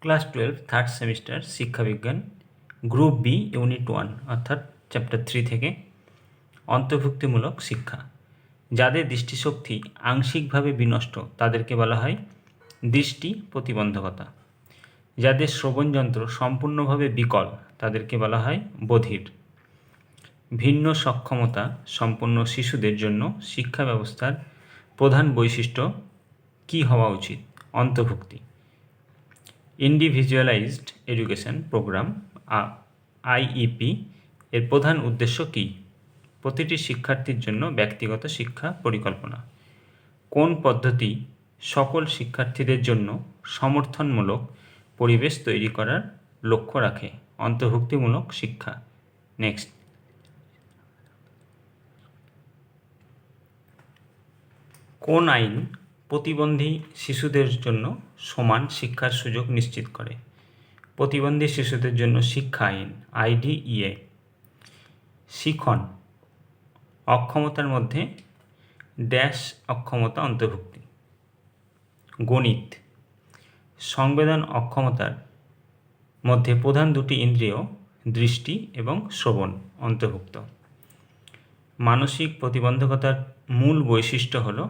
Class twelve third semester শিক্ষাবিজ্ঞান group B unit one অর্থাৎ chapter three থেকে অন্তর্ভুক্তিমূলক শিক্ষা। যাদের দৃষ্টিশক্তি আংশিকভাবে বিনষ্ট, তাদেরকে বলা হয় দৃষ্টি প্রতিবন্ধকতা। যাদের শ্রবণযন্ত্র সম্পূর্ণভাবে বিকল, তাদেরকে বলা হয় বধির। ভিন্ন সক্ষমতা সম্পন্ন শিশুদের জন্য শিক্ষা ব্যবস্থার প্রধান বৈশিষ্ট্য কী হওয়া উচিত? অন্তর্ভুক্তি। ইন্ডিভিজুয়ালাইজড এডুকেশন প্রোগ্রাম আইইপি এর প্রধান উদ্দেশ্য কী? প্রতিটি শিক্ষার্থীর জন্য ব্যক্তিগত শিক্ষা পরিকল্পনা। কোন পদ্ধতি সকল শিক্ষার্থীদের জন্য সমর্থনমূলক পরিবেশ তৈরি করার লক্ষ্য রাখে? অন্তর্ভুক্তিমূলক শিক্ষা। নেক্সট কোন আইন প্রতিবন্ধী শিশুদের জন্য সমান শিক্ষার সুযোগ নিশ্চিত করে। প্রতিবন্ধী শিশুদের জন্য শিক্ষা আইন, আইডিইএ। শিখন, অক্ষমতার মধ্যে ড্যাশ অক্ষমতা অন্তর্ভুক্তি। গণিত, সংবেদন অক্ষমতার মধ্যে প্রধান দুটি ইন্দ্রিয়, দৃষ্টি এবং শ্রবণ অন্তর্ভুক্ত। মানসিক প্রতিবন্ধকতার মূল বৈশিষ্ট্য হল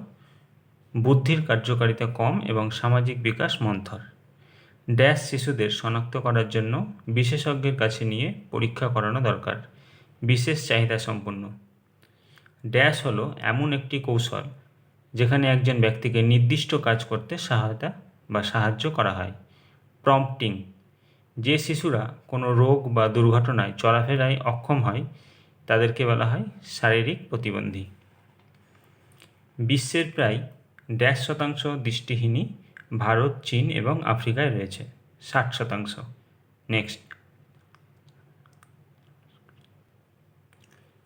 বুদ্ধির কার্যকারিতা কম এবং সামাজিক বিকাশ মন্থর। ড্যাশ শিশুদের শনাক্ত করার জন্য বিশেষজ্ঞের কাছে নিয়ে পরীক্ষা করানো দরকার, বিশেষ চাহিদা সম্পন্ন। ড্যাশ হলো এমন একটি কৌশল যেখানে একজন ব্যক্তিকে নির্দিষ্ট কাজ করতে সহায়তা বা সাহায্য করা হয়। প্রম্পটিং, যে শিশুরা কোনো রোগ বা দুর্ঘটনায় চলাফেরায় অক্ষম হয়, তাদেরকে বলা হয় শারীরিক প্রতিবন্ধী। বিশ্বের প্রায় ড্যাশ শতাংশ দৃষ্টিহীনই ভারত, চীন এবং আফ্রিকায় রয়েছে। ষাট শতাংশ। নেক্সট।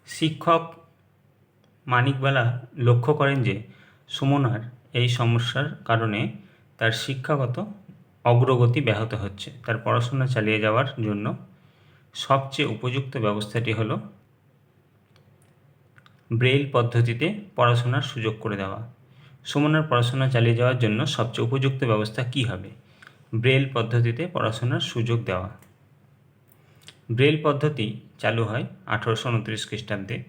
শিক্ষক মানিকবালা লক্ষ্য করেন যে সুমনার এই সমস্যার কারণে তার শিক্ষাগত অগ্রগতি ব্যাহত হচ্ছে। তার পড়াশোনা চালিয়ে যাওয়ার জন্য সবচেয়ে উপযুক্ত ব্যবস্থাটি হল ব্রেইল পদ্ধতিতে পড়াশোনার সুযোগ করে দেওয়া। সুমনার পড়াশোনা চালিয়ে যাওয়ার জন্য সবচেয়ে উপযুক্ত ব্যবস্থা কী হবে? ব্রেল পদ্ধতিতে পড়াশোনার সুযোগ দেওয়া। ব্রেল পদ্ধতি চালু হয় আঠারোশো উনত্রিশ খ্রিস্টাব্দে।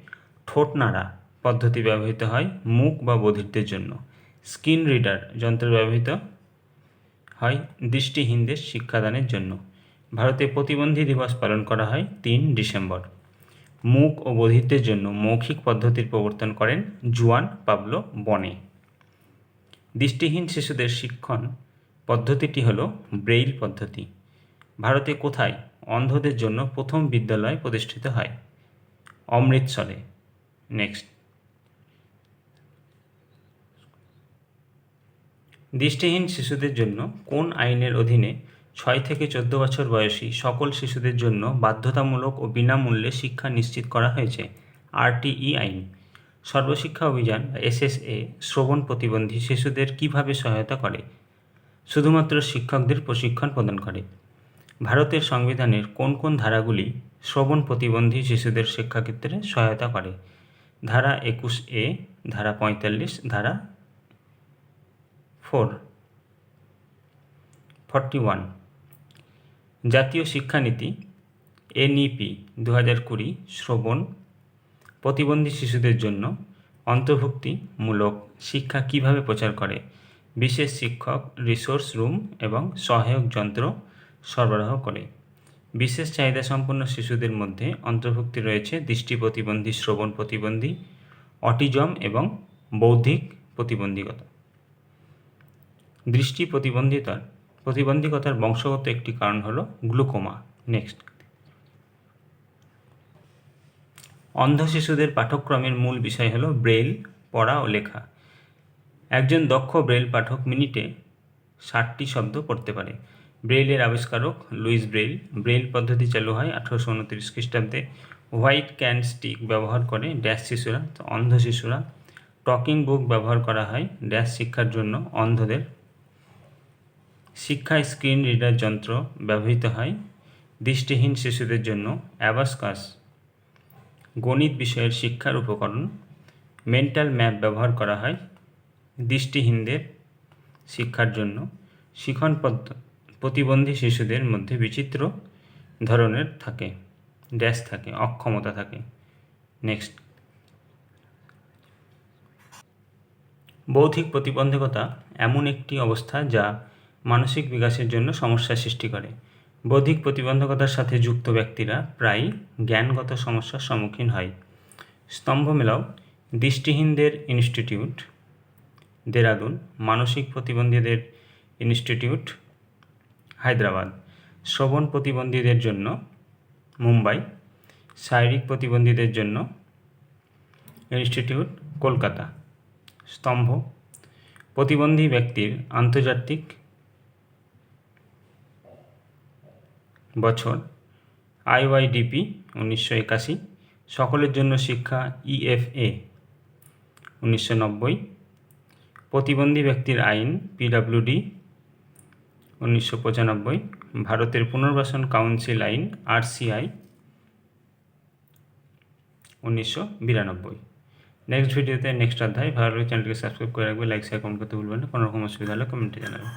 ঠোঁট নাড়া পদ্ধতি ব্যবহৃত হয় মুখ বা বধিরদের জন্য। স্ক্রিন রিডার যন্ত্র ব্যবহৃত হয় দৃষ্টিহীনদের শিক্ষাদানের জন্য। ভারতে প্রতিবন্ধী দিবস পালন করা হয় তিন ডিসেম্বর। মুখ ও বধিরদের জন্য মৌখিক পদ্ধতির প্রবর্তন করেন জুয়ান পাবলো বনে। দৃষ্টিহীন শিশুদের শিক্ষণ পদ্ধতিটি হল ব্রেইল পদ্ধতি। ভারতে কোথায় অন্ধদের জন্য প্রথম বিদ্যালয় প্রতিষ্ঠিত হয়? অমৃতসরে। নেক্সট। দৃষ্টিহীন শিশুদের জন্য কোন আইনের অধীনে ছয় থেকে চোদ্দ বছর বয়সী সকল শিশুদের জন্য বাধ্যতামূলক ও বিনামূল্যে শিক্ষা নিশ্চিত করা হয়েছে? আরটিই আইন। সর্বশিক্ষা অভিযান বা এসএসএ শ্রবণ প্রতিবন্ধী শিশুদের কীভাবে সহায়তা করে? শুধুমাত্র শিক্ষকদের প্রশিক্ষণ প্রদান করে। ভারতের সংবিধানের কোন কোন ধারাগুলি শ্রবণ প্রতিবন্ধী শিশুদের শিক্ষাক্ষেত্রে সহায়তা করে? ধারা একুশ এ, ধারা পঁয়তাল্লিশ, ধারা ফোর, ফর্টি ওয়ান। জাতীয় শিক্ষানীতি এনইপি দু হাজার কুড়ি, শ্রবণ প্রতিবন্ধী শিশুদের জন্য অন্তর্ভুক্তিমূলক শিক্ষা কীভাবে প্রচার করে? বিশেষ শিক্ষক রিসোর্স রুম এবং সহায়ক যন্ত্র সরবরাহ করে। বিশেষ চাহিদা সম্পন্ন শিশুদের মধ্যে অন্তর্ভুক্তি রয়েছে দৃষ্টি প্রতিবন্ধী, শ্রবণ প্রতিবন্ধী, অটিজম এবং বৌদ্ধিক প্রতিবন্ধীকতা দৃষ্টি প্রতিবন্ধিতার প্রতিবন্ধীকতার বংশগত একটি কারণ হলো গ্লুকোমা। নেক্সট। অন্ধ শিশুদের পাঠ্যক্রমের মূল বিষয় হলো ব্রেল, পড়া ও লেখা। একজন দক্ষ ব্রেল পাঠক মিনিটে ষাটটি শব্দ পড়তে পারে। ব্রেইলের আবিষ্কারক লুইস ব্রেইল ব্রেইল পদ্ধতি চালু হয় আঠারোশো উনত্রিশ খ্রিস্টাব্দে। হোয়াইট ক্যান স্টিক ব্যবহার করে ড্যাশ শিশুরা অন্ধ শিশুরা টকিং বুক ব্যবহার করা হয় ড্যাশ শিক্ষার জন্য অন্ধদের। শিক্ষায় স্ক্রিন রিডার যন্ত্র ব্যবহৃত হয় দৃষ্টিহীন শিশুদের জন্য অ্যাবাসকাস গণিত বিষয়ের শিক্ষার উপকরণ মেন্টাল ম্যাপ ব্যবহার করা হয় দৃষ্টিহীনদের শিক্ষার জন্য, শিখন প্রতিবন্ধী শিশুদের মধ্যে বিচিত্র ধরনের থাকে ড্যাশ থাকে, অক্ষমতা থাকে। নেক্সট বৌদ্ধিক প্রতিবন্ধকতা এমন একটি অবস্থা যা মানসিক বিকাশের জন্য সমস্যা সৃষ্টি করে। বৌদ্ধিক প্রতিবন্ধকতার সাথে যুক্ত ব্যক্তিরা প্রায়ই জ্ঞানগত সমস্যার সম্মুখীন হয়। স্তম্ভ মেলাও দৃষ্টিহীনদের ইনস্টিটিউট, দেরাদুন, মানসিক প্রতিবন্ধীদের ইনস্টিটিউট, হায়দ্রাবাদ, শ্রবণ প্রতিবন্ধীদের জন্য, মুম্বাই, শারীরিক প্রতিবন্ধীদের জন্য ইনস্টিটিউট, কলকাতা। স্তম্ভ, প্রতিবন্ধী ব্যক্তির আন্তর্জাতিক বছর। আইওয়াইডিপি উনিশশো একাশি। সকলের জন্য শিক্ষা ইএফএ উনিশশো নব্বই। প্রতিবন্ধী ব্যক্তির আইন পিডাব্লিউডি উনিশশো পঁচানব্বই। ভারতের পুনর্বাসন কাউন্সিল আইন আরসিআই উনিশশো বিরানব্বই। নেক্সট ভিডিওতে নেক্সট অধ্যায়। ভালো লাগলে চ্যানেলটিকে সাবস্ক্রাইব করে রাখবে। লাইক শেয়ার কমেন্ট করতে ভুলবেন না। কোনো রকম অসুবিধা হলে কমেন্টে জানাবেন।